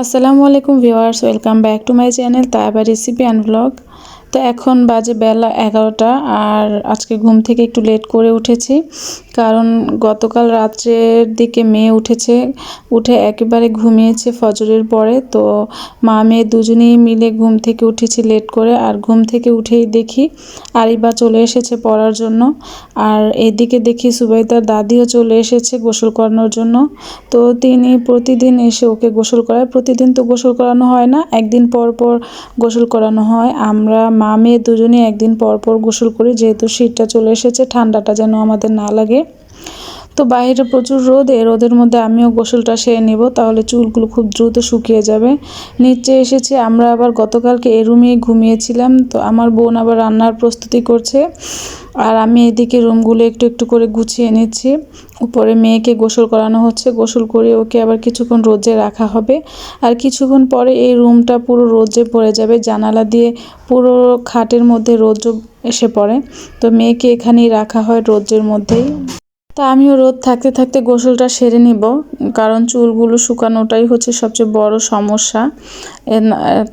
আসসালামু আলাইকুম viewers welcome back to my channel Taiba recipe and blog. তো এখন বাজে বেলা এগারোটা আর আজকে ঘুম থেকে একটু লেট করে উঠেছি। কারণ গতকাল রাত্রের দিকে মেয়ে উঠেছে, উঠে একেবারে ঘুমিয়েছে ফজরের পরে। তো মা মেয়ে দুজনেই মিলে ঘুম থেকে উঠেছি লেট করে আর ঘুম থেকে উঠেই দেখি আরিবা চলে এসেছে পড়ার জন্য। আর এদিকে দেখি সুবাইদার দাদিও চলে এসেছে গোসল করানোর জন্য। তো তিনি প্রতিদিন এসে ওকে গোসল করায়। প্রতিদিন তো গোসল করানো হয় না, একদিন পর পর গোসল করানো হয়। আমরা মা মেয়ে দুজনেই একদিন পর পর গোসল করি যেহেতু শীতটা চলে এসেছে, ঠান্ডাটা যেন আমাদের না লাগে। তো বাইরে প্রচুর রোদ, রোদের মধ্যে আমিও গোসলটা সেরে নেব, তাহলে চুলগুলো খুব দ্রুত শুকিয়ে যাবে। নিচে এসেছি, আমরা আবার গতকালকে এ রুমেই ঘুমিয়েছিলাম, তো আমার বোন আবার রান্নার প্রস্তুতি করছে। আর আমি এদিকে রুমগুলো একটু একটু করে গুছিয়ে নিচ্ছি। উপরে মেয়েকে গোসল করানো হচ্ছে, গোসল করে ওকে আবার কিছুক্ষণ রোজে রাখা হবে। আর কিছুক্ষণ পরে এই রুমটা পুরো রোজে পড়ে যাবে, জানালা দিয়ে পুরো খাটের মধ্যে রোজ এসে পড়ে। তো মেয়েকে এখানেই রাখা হয় রোজের মধ্যেই। তা আমিও রোদ থাকতে থাকতে গোসলটা সেরে নিব, কারণ চুলগুলো শুকানোটাই হচ্ছে সবচেয়ে বড় সমস্যা।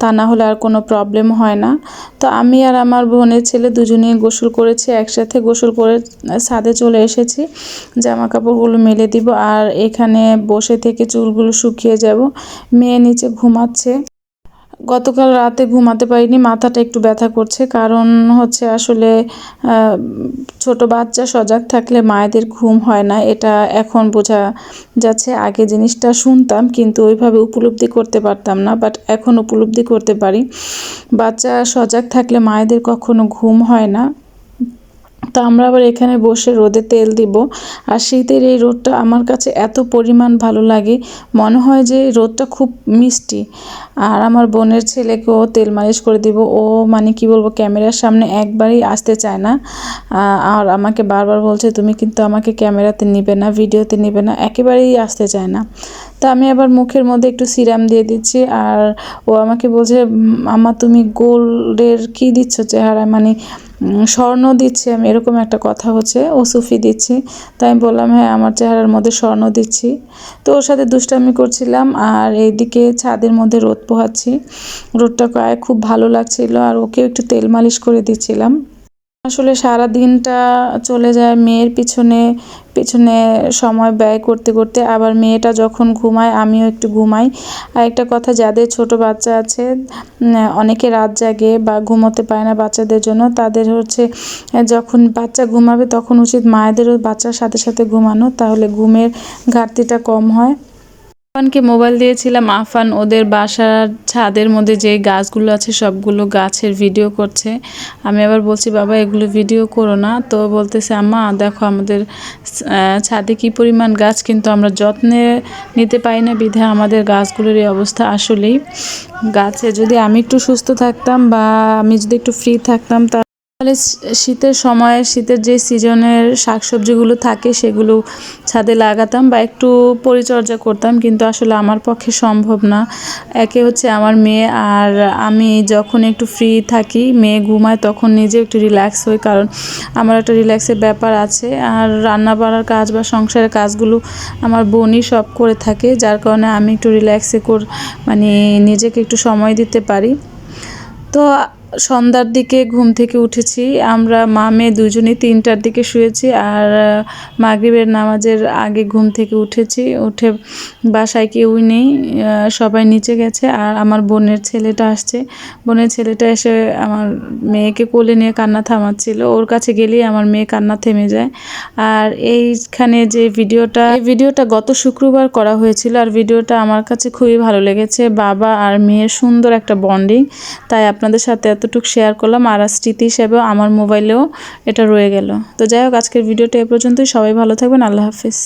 তা না হলে আর কোনো প্রবলেম হয় না। তো আমি আর আমার বোনের ছেলে দুজনেই গোসল করেছি, একসাথে গোসল করে ছাদে চলে এসেছি। জামা কাপড়গুলো মেলে দিব আর এখানে বসে থেকে চুলগুলো শুকিয়ে যাব। মেয়ে নিচে ঘুমাচ্ছে। গতকাল রাতে ঘুমাতে পারিনি, মাথাটা একটু ব্যথা করছে। কারণ হচ্ছে আসলে ছোট বাচ্চা সজাগ থাকলে মায়েদের ঘুম হয় না। এটা এখন বোঝা যাচ্ছে, আগে জিনিসটা শুনতাম কিন্তু ওইভাবে উপলব্ধি করতে পারতাম না বাট এখন উপলব্ধি করতে পারি। বাচ্চা সজাগ থাকলে মায়েদের কখনো ঘুম হয় না। তো আমরা আবার এখানে বসে রোদে তেল দিব। আর শীতের এই রোদটা আমার কাছে এত পরিমাণ ভালো লাগে। মনে হয় যে রোদটা খুব মিষ্টি। আর আমার বোনের ছেলেকেও তেল মালিশ করে দিব। ও মানে কি বলব, ক্যামেরার সামনে একবারই আসতে চায় না। আর আমাকে বারবার বলছে, তুমি কিন্তু আমাকে ক্যামেরাতে নিবে না, ভিডিওতে নিবে না। একেবারেই আসতে চায় না। তা আমি আবার মুখের মধ্যে একটু সিরাম দিয়ে দিচ্ছি। আর ও আমাকে বলছে আমা তুমি গোল্ডের কি দিচ্ছ চেহারা? মানে স্বর্ণ দিচ্ছি, আমি এরকম একটা কথা হচ্ছে, ও সুফি দিচ্ছি। তাই আমি বললাম হ্যাঁ আমার চেহারার মধ্যে স্বর্ণ দিচ্ছি। তো ওর সাথে দুষ্টামি করছিলাম আর এইদিকে ছাদের মধ্যে রোদ পোহাচ্ছি। রোদটা গায়ে খুব ভালো লাগছিল আর ওকেও একটু তেল মালিশ করে দিচ্ছিলাম। আসলে সারা দিনটা চলে যায় মেয়ের পিছনে পিছনে সময় ব্যয় করতে করতে। আবার মেয়েটা যখন ঘুমায়, আমিও একটু ঘুমাই। আর একটা কথা, যাদের ছোট বাচ্চা আছে অনেকে রাত জাগে বা ঘুমোতে পায় না বাচ্চাদের জন্য, তাদের হচ্ছে, যখন বাচ্চা ঘুমাবে, তখন উচিত মায়েদেরও বাচ্চার সাথে সাথে ঘুমানো। তাহলে ঘুমের ঘাটতিটা কম হয়। আফানকে মোবাইল দিয়েছিলাম। আফান ওদের বাসার ছাদের মধ্যে যে গাছগুলো আছে সবগুলো গাছের ভিডিও করছে। আমি আবার বলছি, বাবা, এগুলো ভিডিও করো না। তো বলতেছে, আম্মা, দেখো আমাদের ছাদে কি পরিমাণ গাছ, কিন্তু আমরা যত্নে নিতে পারি না বিধে আমাদের গাছগুলোর এই অবস্থা আসলেই। গাছে যদি আমি একটু সুস্থ থাকতাম বা আমি যদি একটু ফ্রি থাকতাম, তা তাহলে শীতের সময় শীতের যে সিজনের শাকসবজিগুলো থাকে সেগুলো ছাদে লাগাতাম বা একটু পরিচর্যা করতাম, কিন্তু আসলে আমার পক্ষে সম্ভব না। একে হচ্ছে আমার মেয়ে আর আমি যখন একটু ফ্রি থাকি, মেয়ে ঘুমায় তখন নিজে একটু রিল্যাক্স হই, কারণ আমার একটা রিল্যাক্সের ব্যাপার আছে। আর রান্না বাড়ার কাজ বা সংসারের কাজগুলো আমার বোনই সব করে থাকে, যার কারণে আমি একটু রিল্যাক্সে কর মানে নিজেকে একটু সময় দিতে পারি। তো সন্ধ্যার দিকে ঘুম থেকে উঠেছি। আমরা মা, মেয়ে দুজনেই তিনটার দিকে শুয়েছি আর মাগরিবের নামাজের আগে ঘুম থেকে উঠেছি। উঠে বাসায় কেউই নেই সবাই নিচে গেছে আর আমার বোনের ছেলেটা আসছে। বোনের ছেলেটা এসে আমার মেয়েকে কোলে নিয়ে কান্না থামাচ্ছিল। ওর কাছে গেলেই আমার মেয়ে কান্না থেমে যায়। আর এইখানে যে ভিডিওটা, এই ভিডিওটা গত শুক্রবার করা হয়েছিল আর ভিডিওটা আমার কাছে খুবই ভালো লেগেছে। বাবা আর মেয়ের সুন্দর একটা বন্ডিং। তাই আপনাদের সাথে এতটুকু শেয়ার করলাম আর স্মৃতি হিসেবেও আমার মোবাইলেও এটা রয়ে গেল। তো যাই হোক, আজকের ভিডিওটা এ পর্যন্তই। সবাই ভালো থাকবেন। আল্লাহ হাফিজ।